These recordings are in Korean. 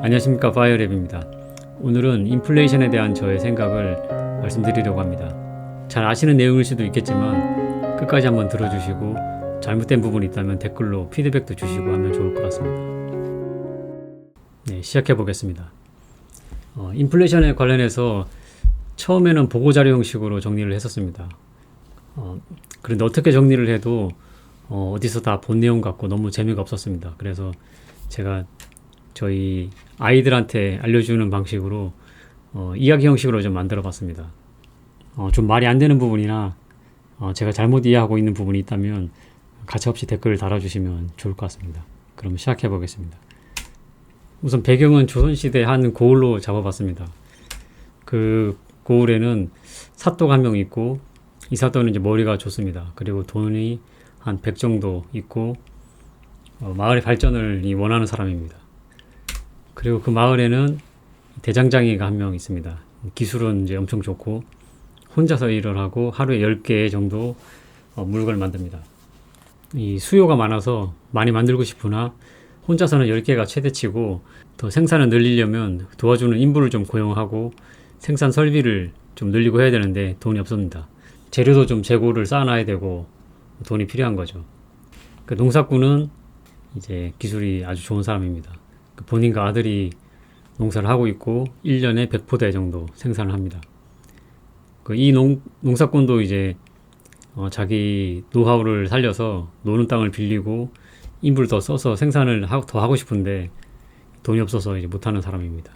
안녕하십니까 파이어랩입니다. 오늘은 인플레이션에 대한 저의 생각을 말씀드리려고 합니다. 잘 아시는 내용일 수도 있겠지만 끝까지 한번 들어주시고 잘못된 부분이 있다면 댓글로 피드백도 주시고 하면 좋을 것 같습니다. 네, 시작해 보겠습니다. 어, 인플레이션에 관련해서 처음에는 보고자료 형식으로 정리를 했었습니다. 어, 그런데 어떻게 정리를 해도 어, 어디서 다 본 내용 같고 너무 재미가 없었습니다. 그래서 제가 저희 아이들한테 알려주는 방식으로 어, 이야기 형식으로 좀 만들어 봤습니다. 어, 좀 말이 안 되는 부분이나 어, 제가 잘못 이해하고 있는 부분이 있다면 가차없이 댓글을 달아주시면 좋을 것 같습니다. 그럼 시작해 보겠습니다. 우선 배경은 조선시대 한 고을로 잡아봤습니다. 그 고을에는 사또가 한 명 있고 이 사또는 이제 머리가 좋습니다. 그리고 돈이 한 100 정도 있고 어, 마을의 발전을 이 원하는 사람입니다. 그리고 그 마을에는 대장장이가 한 명 있습니다. 기술은 이제 엄청 좋고 혼자서 일을 하고 하루에 10개 정도 어, 물건을 만듭니다. 이 수요가 많아서 많이 만들고 싶으나 혼자서는 10개가 최대치고 더 생산을 늘리려면 도와주는 인부를 좀 고용하고 생산 설비를 좀 늘리고 해야 되는데 돈이 없습니다. 재료도 좀 재고를 쌓아놔야 되고 돈이 필요한 거죠. 그 농사꾼은 이제 기술이 아주 좋은 사람입니다. 그 본인과 아들이 농사를 하고 있고 1년에 100포대 정도 생산을 합니다. 그 이 농사꾼도 이제 어, 자기 노하우를 살려서 노는 땅을 빌리고 인부를 더 써서 생산을 하, 더 하고 싶은데 돈이 없어서 이제 못하는 사람입니다.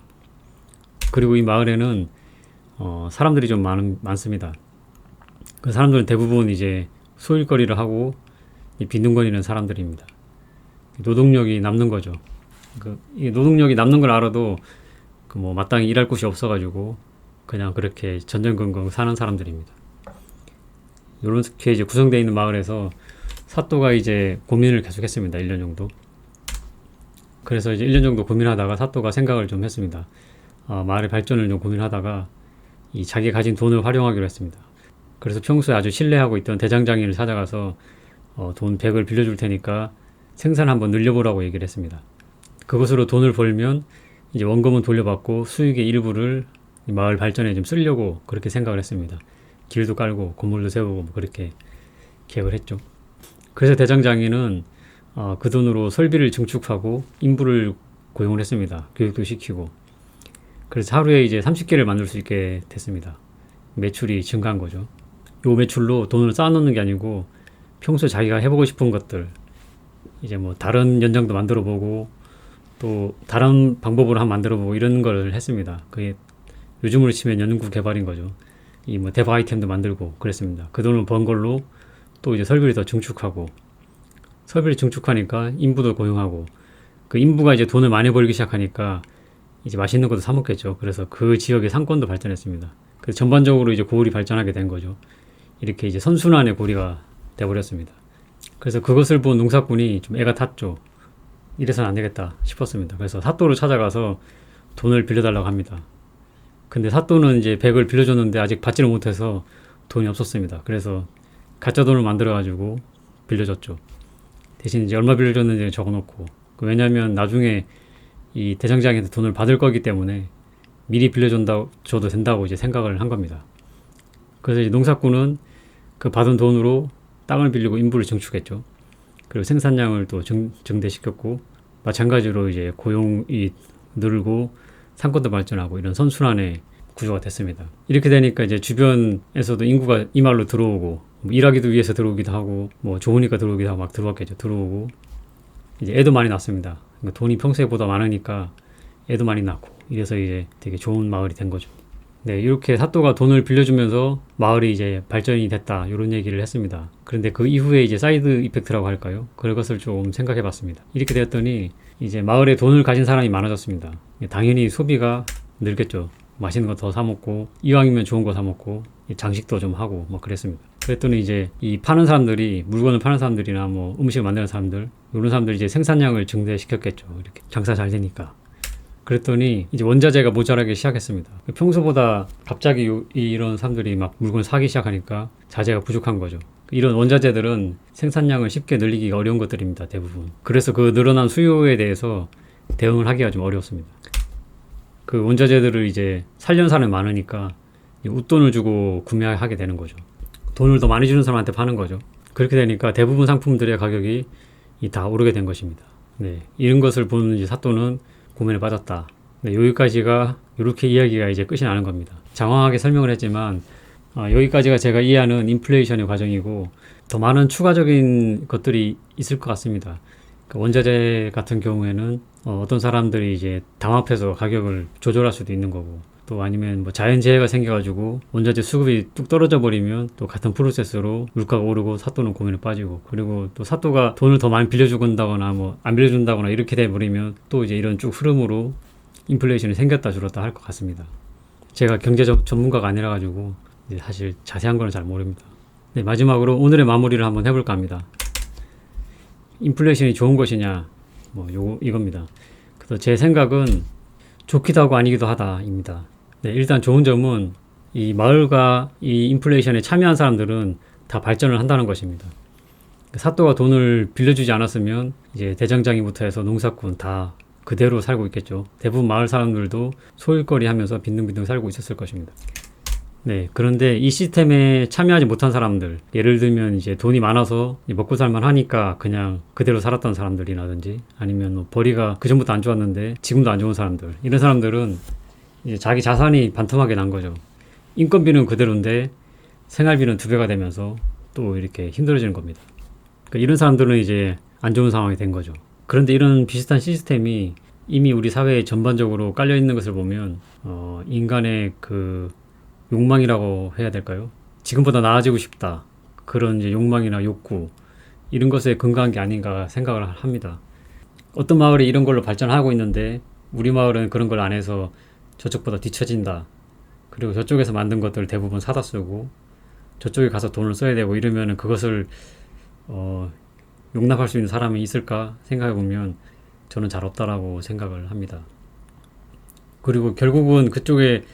그리고 이 마을에는 어, 사람들이 좀 많, 많습니다. 그 사람들은 대부분 이제 소일거리를 하고 이 빈둥거리는 사람들입니다. 노동력이 남는 거죠. 그, 이 노동력이 남는 걸 알아도 그 뭐 마땅히 일할 곳이 없어가지고 그냥 그렇게 전전긍긍 사는 사람들입니다. 이렇게 이제 구성되어 있는 마을에서 사또가 이제 고민을 계속했습니다. 1년 정도. 그래서 이제 1년 정도 고민하다가 사또가 생각을 좀 했습니다. 어, 마을의 발전을 좀 고민하다가 이 자기 가진 돈을 활용하기로 했습니다. 그래서 평소에 아주 신뢰하고 있던 대장장이를 찾아가서 어, 돈 100을 빌려줄 테니까 생산 한번 늘려보라고 얘기를 했습니다. 그것으로 돈을 벌면 이제 원금은 돌려받고 수익의 일부를 마을 발전에 좀 쓰려고 그렇게 생각을 했습니다. 길도 깔고 건물도 세우고 뭐 그렇게 계획을 했죠. 그래서 대장장이는 어, 그 돈으로 설비를 증축하고 인부를 고용을 했습니다. 교육도 시키고. 그래서 하루에 이제 30개를 만들 수 있게 됐습니다. 매출이 증가한 거죠. 요 매출로 돈을 쌓아놓는 게 아니고 평소에 자기가 해보고 싶은 것들 이제 뭐 다른 연장도 만들어 보고 또 다른 방법으로 한번 만들어 보고 이런 걸 했습니다. 그게 요즘으로 치면 연구 개발인 거죠. 이 뭐 대바 아이템도 만들고 그랬습니다. 그 돈을 번 걸로 또 이제 설비를 더 증축하고 설비를 증축하니까 인부도 고용하고 그 인부가 이제 돈을 많이 벌기 시작하니까 이제 맛있는 것도 사 먹겠죠. 그래서 그 지역의 상권도 발전했습니다. 그래서 전반적으로 이제 고을이 발전하게 된 거죠. 이렇게 이제 선순환의 고리가 돼버렸습니다. 그래서 그것을 본 농사꾼이 좀 애가 탔죠. 이래서는 안 되겠다 싶었습니다. 그래서 사또를 찾아가서 돈을 빌려달라고 합니다. 근데 사또는 이제 100을 빌려줬는데 아직 받지를 못해서 돈이 없었습니다. 그래서 가짜 돈을 만들어가지고 빌려줬죠. 대신 이제 얼마 빌려줬는지 적어놓고. 그 왜냐면 나중에 이 대장장한테 돈을 받을 거기 때문에 미리 빌려준다, 줘도 된다고 이제 생각을 한 겁니다. 그래서 이제 농사꾼은 그 받은 돈으로 땅을 빌리고 인부를 증축했죠. 그리고 생산량을 또 증, 증대시켰고 마찬가지로 이제 고용이 늘고 상권도 발전하고 이런 선순환의 구조가 됐습니다. 이렇게 되니까 이제 주변에서도 인구가 이 말로 들어오고 뭐 일하기도 위해서 들어오기도 하고 뭐 좋으니까 들어오기도 하고 막 들어왔겠죠. 들어오고 이제 애도 많이 낳습니다. 그러니까 돈이 평소에보다 많으니까 애도 많이 낳고 이래서 이제 되게 좋은 마을이 된 거죠. 네, 이렇게 사또가 돈을 빌려주면서 마을이 이제 발전이 됐다 이런 얘기를 했습니다. 그런데 그 이후에 이제 사이드 이펙트라고 할까요? 그것을 좀 생각해 봤습니다. 이렇게 되었더니 이제 마을에 돈을 가진 사람이 많아졌습니다. 당연히 소비가 늘겠죠. 맛있는 거 더 사 먹고 이왕이면 좋은 거 사 먹고 장식도 좀 하고 뭐 그랬습니다. 그랬더니 이제 이 파는 사람들이 물건을 파는 사람들이나 뭐 음식을 만드는 사람들 이런 사람들이 이제 생산량을 증대시켰겠죠. 이렇게 장사 잘 되니까. 그랬더니 이제 원자재가 모자라기 시작했습니다. 평소보다 갑자기 요- 이런 사람들이 막 물건을 사기 시작하니까 자재가 부족한 거죠. 이런 원자재들은 생산량을 쉽게 늘리기가 어려운 것들입니다. 대부분. 그래서 그 늘어난 수요에 대해서 대응을 하기가 좀 어려웠습니다. 그 원자재들을 이제 살려는 사람이 많으니까 이 웃돈을 주고 구매하게 되는 거죠. 돈을 더 많이 주는 사람한테 파는 거죠. 그렇게 되니까 대부분 상품들의 가격이 이다 오르게 된 것입니다. 네, 이런 것을 보는 사또는 고민에 빠졌다. 네, 여기까지가 이렇게 이야기가 이제 끝이 나는 겁니다. 장황하게 설명을 했지만 아, 여기까지가 제가 이해하는 인플레이션의 과정이고 더 많은 추가적인 것들이 있을 것 같습니다. 그 원자재 같은 경우에는 어, 떤 사람들이 이제 담합해서 가격을 조절할 수도 있는 거고 또 아니면 뭐 자연재해가 생겨가지고 원자재 수급이 뚝 떨어져 버리면 또 같은 프로세스로 물가가 오르고 사또는 고민에 빠지고 그리고 또 사또가 돈을 더 많이 빌려주건다거나 뭐 안 빌려준다거나 이렇게 돼 버리면 또 이제 이런 쭉 흐름으로 인플레이션이 생겼다 줄었다 할 것 같습니다. 제가 경제 전- 전문가가 아니라 가지고 사실 자세한 거는 잘 모릅니다. 네, 마지막으로 오늘의 마무리를 한번 해볼까 합니다. 인플레이션이 좋은 것이냐, 뭐, 요, 이겁니다. 그래서 제 생각은 좋기도 하고 아니기도 하다입니다. 네, 일단 좋은 점은 이 마을과 이 인플레이션에 참여한 사람들은 다 발전을 한다는 것입니다. 사또가 돈을 빌려주지 않았으면 이제 대장장이부터 해서 농사꾼 다 그대로 살고 있겠죠. 대부분 마을 사람들도 소일거리 하면서 빈둥빈둥 살고 있었을 것입니다. 네, 그런데 이 시스템에 참여하지 못한 사람들, 예를 들면 이제 돈이 많아서 먹고 살만 하니까 그냥 그대로 살았던 사람들이라든지 아니면 뭐 벌이가 그 전부터 안 좋았는데 지금도 안 좋은 사람들, 이런 사람들은 이제 자기 자산이 반토막이 난 거죠. 인건비는 그대로인데 생활비는 두 배가 되면서 또 이렇게 힘들어지는 겁니다. 그러니까 이런 사람들은 이제 안 좋은 상황이 된 거죠. 그런데 이런 비슷한 시스템이 이미 우리 사회에 전반적으로 깔려 있는 것을 보면 어, 인간의 그 욕망이라고 해야 될까요? 지금보다 나아지고 싶다. 그런 이제 욕망이나 욕구 이런 것에 근거한 게 아닌가 생각을 합니다. 어떤 마을이 이런 걸로 발전하고 있는데 우리 마을은 그런 걸 안 해서 저쪽보다 뒤처진다. 그리고 저쪽에서 만든 것들 대부분 사다 쓰고 저쪽에 가서 돈을 써야 되고 이러면은 그것을 어, 용납할 수 있는 사람이 있을까 생각해 보면 저는 잘 없다라고 생각을 합니다. 그리고 결국은 그쪽에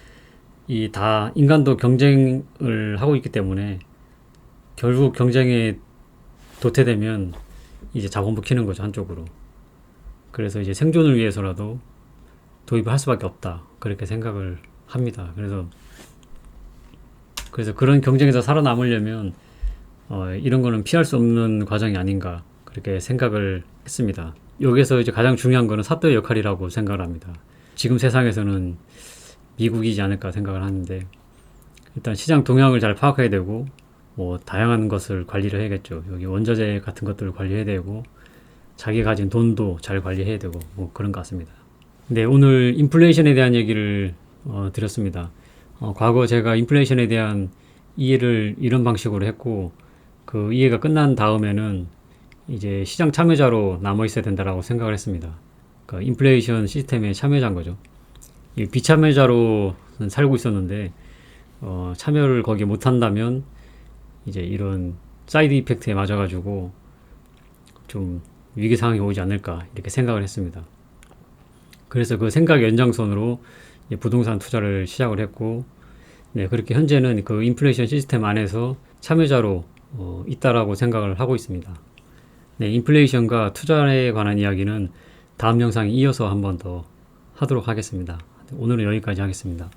이 다 인간도 경쟁을 하고 있기 때문에 결국 경쟁에 도태되면 이제 자본부 키는 거죠 한쪽으로. 그래서 이제 생존을 위해서라도 도입을 할 수밖에 없다 그렇게 생각을 합니다. 그래서 그래서 그런 경쟁에서 살아남으려면 어, 이런 거는 피할 수 없는 과정이 아닌가 그렇게 생각을 했습니다. 여기서 이제 가장 중요한 거는 사또의 역할이라고 생각을 합니다. 지금 세상에서는 미국이지 않을까 생각을 하는데 일단 시장 동향을 잘 파악해야 되고 뭐 다양한 것을 관리를 해야겠죠. 여기 원자재 같은 것들을 관리해야 되고 자기 가진 돈도 잘 관리해야 되고 뭐 그런 것 같습니다. 네, 오늘 인플레이션에 대한 얘기를 어, 드렸습니다. 어, 과거 제가 인플레이션에 대한 이해를 이런 방식으로 했고 그 이해가 끝난 다음에는 이제 시장 참여자로 남아 있어야 된다라고 생각을 했습니다. 그 인플레이션 시스템의 참여자인 거죠. 이 비참여자로 살고 있었는데 어, 참여를 거기에 못 한다면 이제 이런 사이드 이펙트에 맞아가지고 좀 위기 상황이 오지 않을까 이렇게 생각을 했습니다. 그래서 그 생각 연장선으로 부동산 투자를 시작을 했고, 네 그렇게 현재는 그 인플레이션 시스템 안에서 참여자로 어, 있다라고 생각을 하고 있습니다. 네 인플레이션과 투자에 관한 이야기는 다음 영상에 이어서 한 번 더 하도록 하겠습니다. 오늘은 여기까지 하겠습니다.